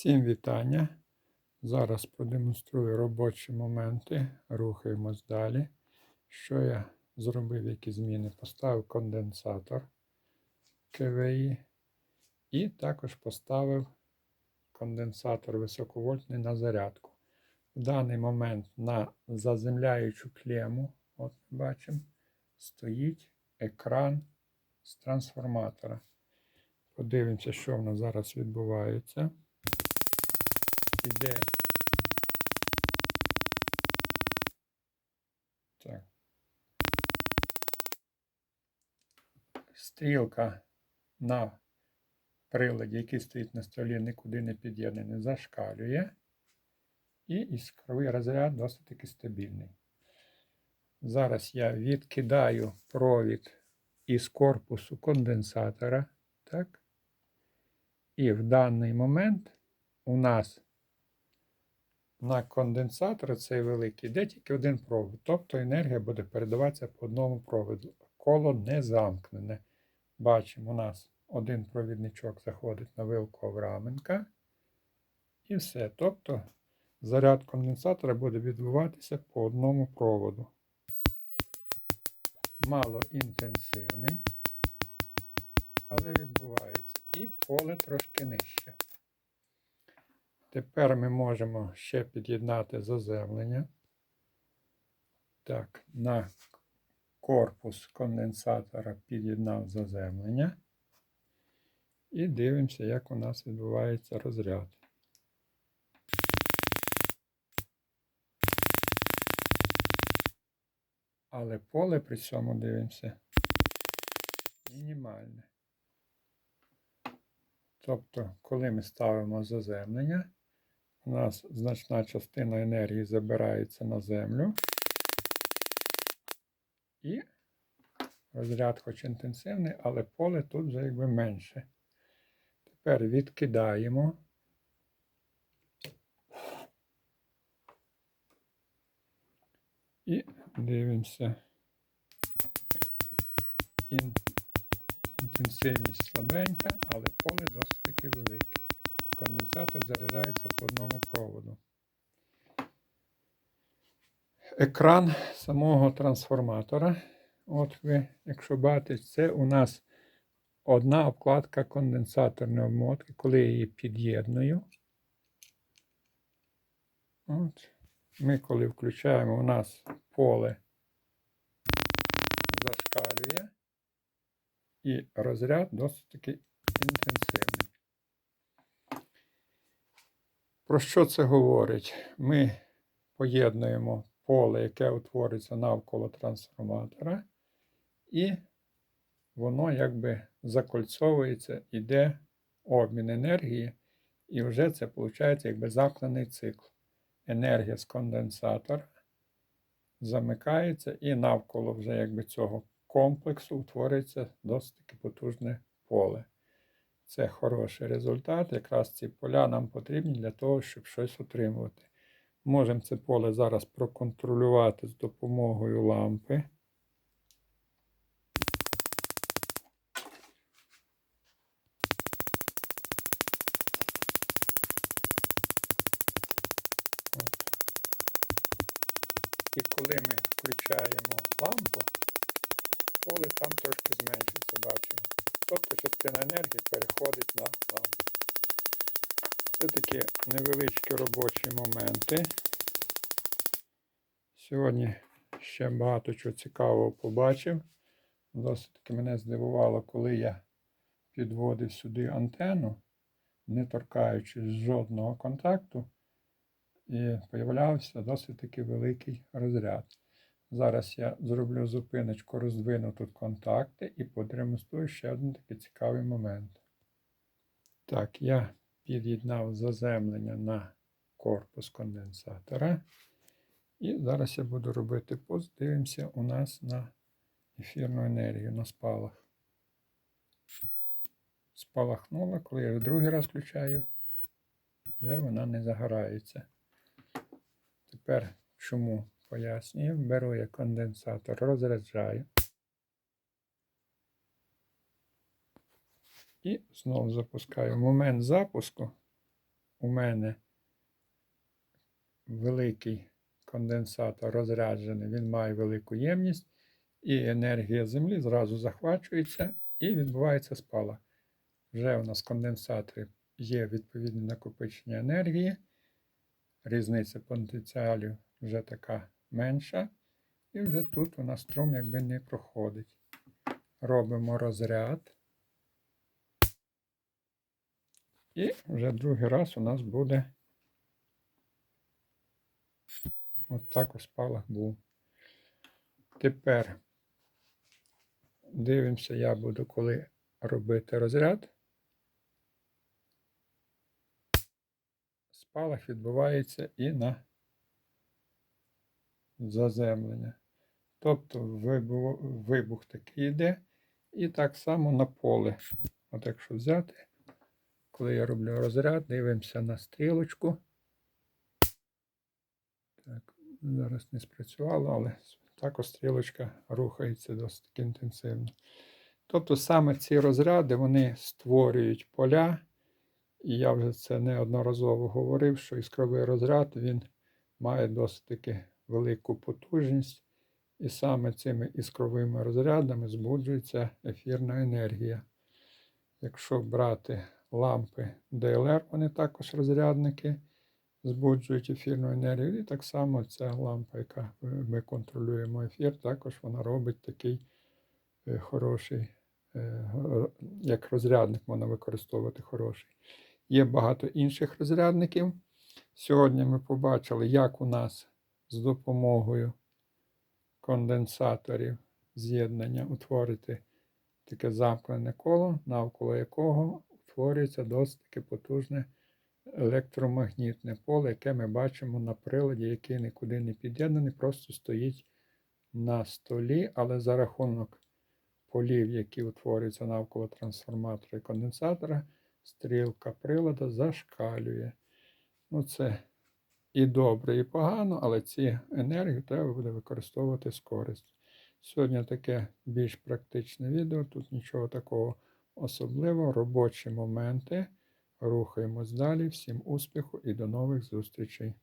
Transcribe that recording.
Всім вітання. Зараз продемонструю робочі моменти. Рухаємось далі. Що я зробив, які зміни? Поставив конденсатор КВІ і також поставив конденсатор високовольтний на зарядку. В даний момент на заземляючу клему, от бачимо, стоїть екран з трансформатора. Подивимося, що в нас зараз відбувається. Іде. Так. Стрілка на приладі, який стоїть на столі, нікуди не під'єднаний, зашкалює. І іскровий розряд досить таки стабільний. Зараз я відкидаю провід із корпусу конденсатора. Так? І в даний момент у нас на конденсатор цей великий йде тільки один провід. Тобто енергія буде передаватися по одному проводу. Коло не замкнене. Бачимо, у нас один провідничок заходить на вилку Авраменка. І все. Тобто заряд конденсатора буде відбуватися по одному проводу. Мало інтенсивний, але відбувається. І поле трошки нижче. Тепер ми можемо ще під'єднати заземлення. Так, на корпус конденсатора під'єднав заземлення. І дивимося, як у нас відбувається розряд. Але поле при цьому дивимося мінімальне. Тобто, коли ми ставимо заземлення, у нас значна частина енергії забирається на землю. І розряд хоч інтенсивний, але поле тут вже якби менше. Тепер відкидаємо. І дивимося. Інтенсивність слабенька, але поле досить таки велике. Конденсатор заряджається по одному проводу. Екран самого трансформатора. От ви, якщо бачите, це у нас одна обкладка конденсаторної обмотки, коли я її під'єдную. От. Ми, коли включаємо, у нас поле зашкалює. І розряд досить таки інтенсивний. Про що це говорить? Ми поєднуємо поле, яке утвориться навколо трансформатора, і воно якби закольцовується, іде обмін енергії, і вже це виходить якби замкнений цикл. Енергія з конденсатора замикається, і навколо вже якби цього комплексу утворюється досить потужне поле. Це хороший результат. Якраз ці поля нам потрібні для того, щоб щось отримувати. Можемо це поле зараз проконтролювати з допомогою лампи. І коли ми включаємо лампу, поле там трошки зменшується, бачимо. Тобто частина енергії переходить на лампу. Це такі невеличкі робочі моменти. Сьогодні ще багато чого цікавого побачив. Досить таки мене здивувало, коли я підводив сюди антенну, не торкаючись жодного контакту, і появлявся досить таки великий розряд. Зараз я зроблю зупиночку, роздвину тут контакти і продемонструю ще один такий цікавий момент. Так, я під'єднав заземлення на корпус конденсатора. І зараз я буду робити пост. Дивимося у нас на ефірну енергію, на спалах. Спалахнула, коли я в другий раз включаю, вже вона не загорається. Тепер чому? Пояснюю, беру я конденсатор, розряджаю. І знову запускаю. В Момент запуску у мене великий конденсатор розряджений, він має велику ємність, і енергія Землі зразу захвачується і відбувається спалах. Вже у нас конденсатори є відповідне накопичення енергії, різниця потенціалів вже така менша. І вже тут у нас струм якби не проходить. Робимо розряд. І вже другий раз у нас буде от так у спалах був. Тепер дивимося, я буду коли робити розряд. Спалах відбувається і на заземлення. Тобто вибух, такий йде, і так само на поле. От якщо взяти, коли я роблю розряд, дивимося на стрілочку. Так, зараз не спрацювало, але також стрілочка рухається досить інтенсивно. Тобто саме ці розряди вони створюють поля, і я вже це неодноразово говорив, що іскровий розряд він має досить таки велику потужність, і саме цими іскровими розрядами збуджується ефірна енергія. Якщо брати лампи DLR, вони також розрядники, збуджують ефірну енергію. І так само ця лампа, яка е, ми контролюємо ефір, також вона робить такий е, хороший, е, як розрядник можна використовувати хороший. Є багато інших розрядників. Сьогодні ми побачили, як у нас з допомогою конденсаторів з'єднання утворити таке замкнене коло, навколо якого утворюється досить таки потужне електромагнітне поле, яке ми бачимо на приладі, який нікуди не під'єднаний, просто стоїть на столі, але за рахунок полів, які утворюються навколо трансформатора і конденсатора, стрілка прилада зашкалює. Ну, це і добре, і погано, але ці енергію треба буде використовувати з користю. Сьогодні таке більш практичне відео, тут нічого такого особливого, робочі моменти. Рухаємось далі. Всім успіху і до нових зустрічей!